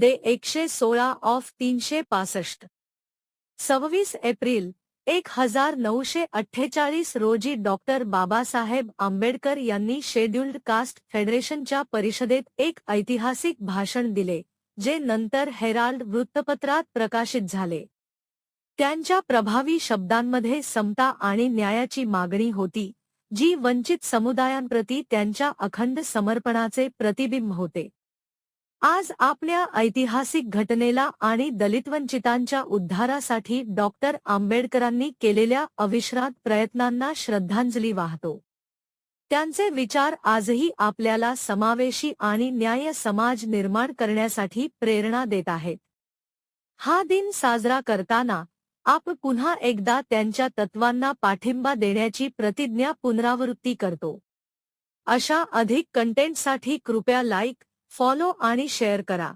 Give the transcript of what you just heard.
दे एकशे सोळा ऑफ तीनशे पासष्ट. सव्वीस एप्रिल एक हजार नऊशे अठ्ठेचाळीस रोजी डॉक्टर बाबासाहेब आंबेडकर यांनी शेड्युल्ड कास्ट फेडरेशनच्या परिषदेत एक ऐतिहासिक भाषण दिले जे नंतर हेराल्ड वृत्तपत्रात प्रकाशित झाले. त्यांच्या प्रभावी शब्दांमध्ये समता आणि न्यायाची मागणी होती जी वंचित समुदायांप्रती त्यांच्या अखंड समर्पणाचे प्रतिबिंब होते. आज आपल्या ऐतिहासिक घटनेला आणि दलितवंचितांच्या उद्धारासाठी डॉक्टर आंबेडकरांनी केलेल्या अविश्रांत प्रयत्नांना श्रद्धांजली वाहतो. त्यांचे विचार आजही आपल्याला समावेशी आणि न्याय समाज निर्माण करण्यासाठी प्रेरणा देत आहेत. हा दिन साजरा करताना आप पुन्हा एकदा त्यांच्या तत्वांना पाठिंबा देण्याची प्रतिज्ञा पुनरावृत्ती करतो. अशा अधिक कंटेंटसाठी कृपया लाईक फॉलो आणि शेअर करा.